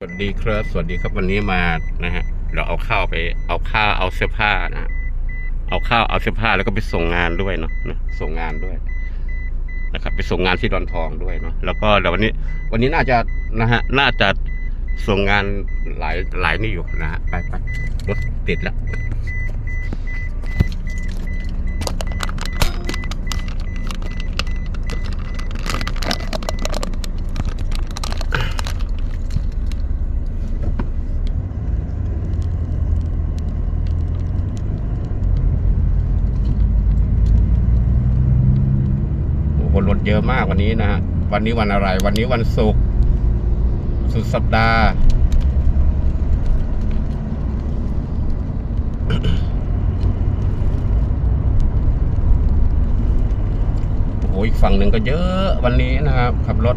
สวัสดีครับ สวัสดีครับวันนี้มานะฮะ เราเอาข้าวไป เอาข้าวเอาเสื้อผ้านะฮะเอาข้าวเอาเสื้อผ้าแล้วก็ไปส่งงานด้วยเนาะนะส่งงานด้วย นะครับ ไปส่งงานที่ดอนทองด้วยเนาะแล้วก็เดี๋ยววันนี้ วันนี้น่าจะนะฮะ น่าจะส่งงานหลายหลายนี่อยู่นะฮะไปไปรถติดแล้ว เยอะมากวันนี้นะฮะวันนี้วันอะไร วันนี้วันศุกร์สุดสัปดาห์ โอ้โหอีกฝั่งหนึ่งก็เยอะวันนี้นะครับขับรถ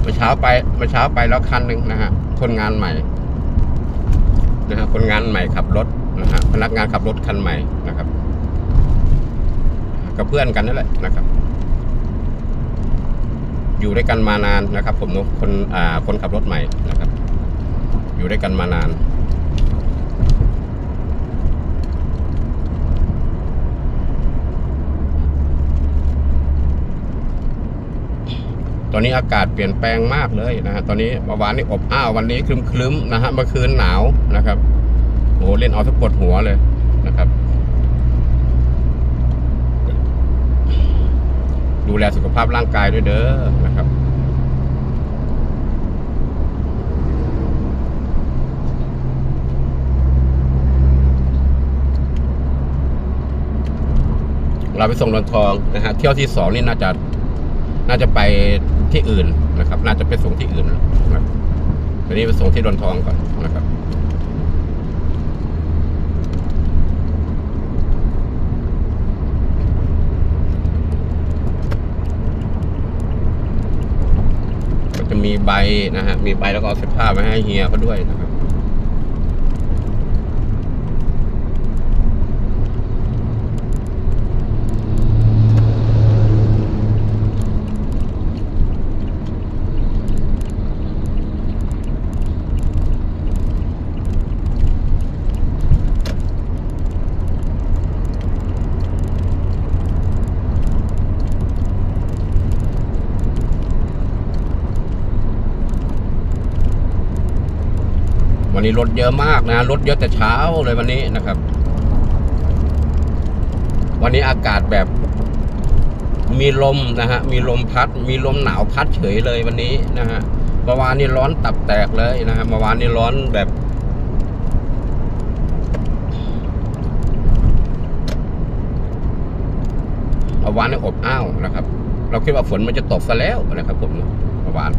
เมื่อเช้าไปเมื่อเช้าไปแล้วคันหนึ่งนะฮะคนงานใหม่นะฮะคนงานใหม่ขับรถนะฮะพนักงานขับรถคันใหม่นะครับกับเพื่อนกันนั่นแหละนะครับ อยู่ด้วยกันมานานนะครับ ผมเนอะคนอ่าคนขับรถใหม่นะครับ อยู่ด้วยกันมานาน ตอนนี้อากาศเปลี่ยนแปลงมากเลยนะฮะตอนนี้เมื่อวานนี้อบอ้าววันนี้ครึ้มๆนะฮะเมื่อคืนหนาวนะครับโอ้โหเล่นเอาทั้งปวดหัวเลยนะครับ ดูแลสุขภาพร่างกายด้วยเด้อนะครับเราไปส่งดอนทองนะฮะเที่ยวที่สองนี่น่าจะน่าจะไป ที่อื่นนะครับ น่าจะไปส่งที่อื่นนะครับตอนนี้ไปส่งที่ดอนทองก่อนนะครับจะมีใบนะฮะ มีใบแล้วก็เอาเสื้อผ้ามาให้เฮียเขาด้วยนะครับ วันนี้รถเยอะมากนะ รถเยอะแต่เช้าเลยวันนี้นะครับ วันนี้อากาศแบบมีลมนะฮะ มีลมพัด มีลมหนาวพัดเฉยเลยวันนี้นะฮะ เมื่อวานนี้ร้อนตับแตกเลยนะฮะ เมื่อวานนี้ร้อนแบบเมื่อวานนี้อบอ้าวนะครับ เราคิดว่าฝนมันจะตกซะแล้วนะครับผมเมื่อวาน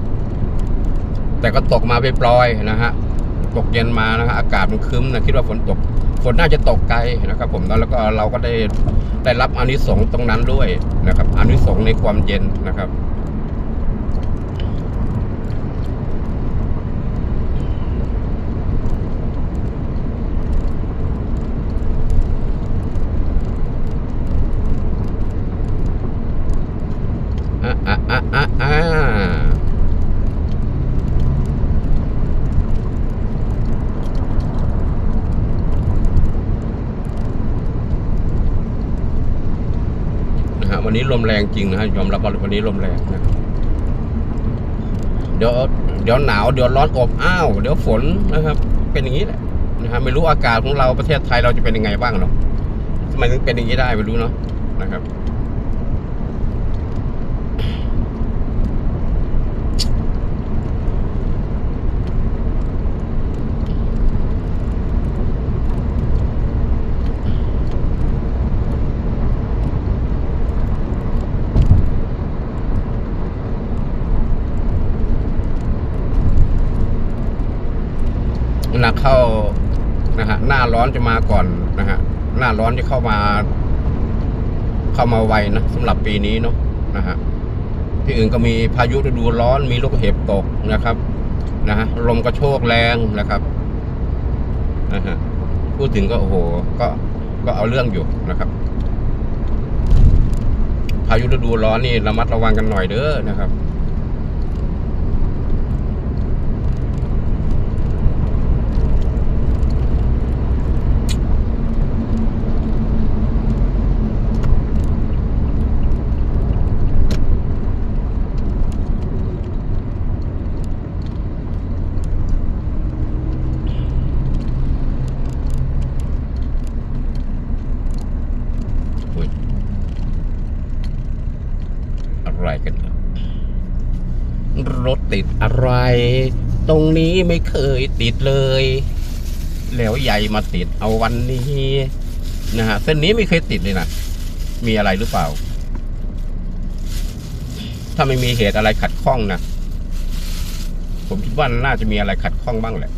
แต่ก็ตกมาไปปลอยนะฮะ ตกเย็นมานะฮะอากาศมันคืมนะคิดว่าฝนตกฝนน่าจะตกไกลนะครับ ผมแล้วก็เราก็ได้ได้รับอานิสงส์ตรงนั้นด้วยนะครับอานิสงส์ในความเย็นนะครับ อะอะอะอะอะนะฮะวันนี้ ลมแรงจริงนะฮะยอมรับว่าวันนี้ลมแรงนะเดี๋ยวเดี๋ยวหนาวเดี๋ยวร้อนอบอ้าวเดี๋ยวฝนนะครับ เป็นอย่างนี้แหละนะฮะไม่รู้อากาศของเราประเทศไทยเราจะเป็นยังไงบ้างเนาะทำไมถึงเป็นอย่างนี้ได้ไม่รู้เนาะนะครับ เข้านะฮะหน้าร้อนจะมาก่อนนะฮะหน้าร้อนจะเข้ามา เข้ามาไวนะสำหรับปีนี้เนาะนะฮะที่อื่นก็มีพายุฤดูร้อนมีลูกเห็บตกนะครับนะฮะลมก็โชกแรงนะครับนะฮะพูดถึงก็โอ้โหก็ก็เอาเรื่องอยู่นะครับ พายุฤดูร้อนนี่ระมัดระวังกันหน่อยเด้อนะครับ กัน รถติดอะไร ตรงนี้ไม่เคยติดเลย แล้วใหญ่มาติดเอาวันนี้นะฮะเส้นนี้ไม่เคยติดเลยนะมีอะไรหรือเปล่า ถ้าไม่มีเหตุอะไรขัดข้องนะผมคิดว่าน่าจะมีอะไรขัดข้องบ้างแหละ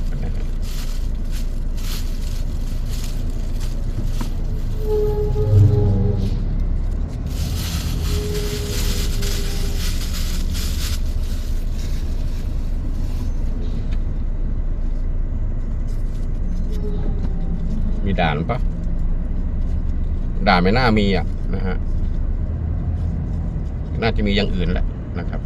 ด่านปะด่านไม่น่ามีอะนะฮะน่าจะมีอย่างอื่นแหละนะครับ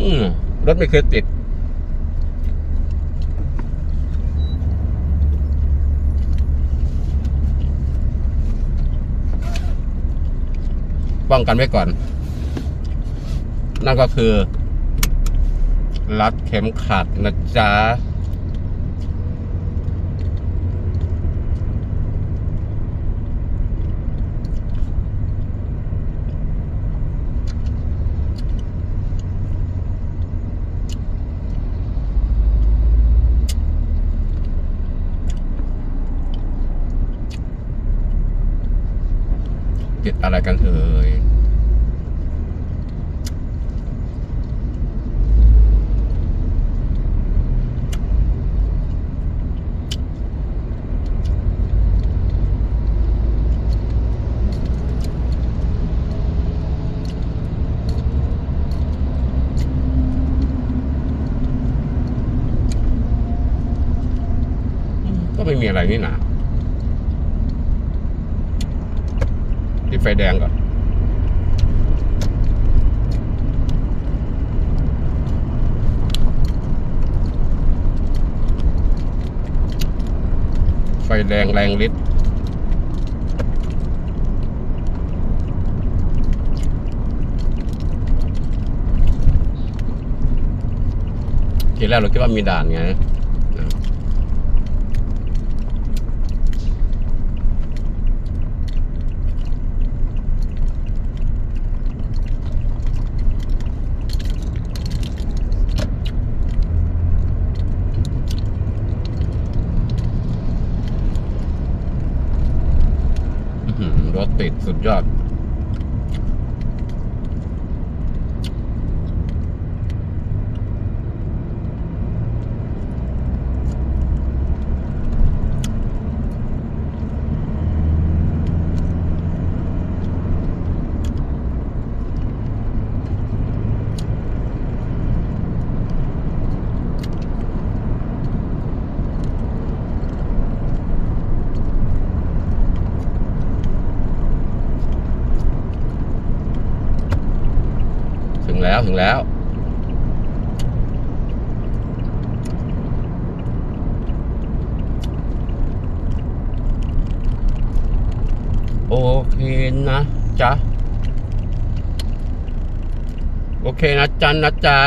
อืมรถไม่เคยติด ป้องกันไว้ก่อน นั่นก็คือ รัดเข็มขัดนะจ๊ะ อะไรกันเอ่ยก็ไม่มีอะไรนี่นะ ติดไฟแดงก่อนไฟแดงแรงฤทธิ์ทีแรกเราคิดว่ามีด่านไง รถติดสุดยอด แล้วถึงแล้ว โอเคนะจ๊ะ โอเคนะจันนะจ๊ะ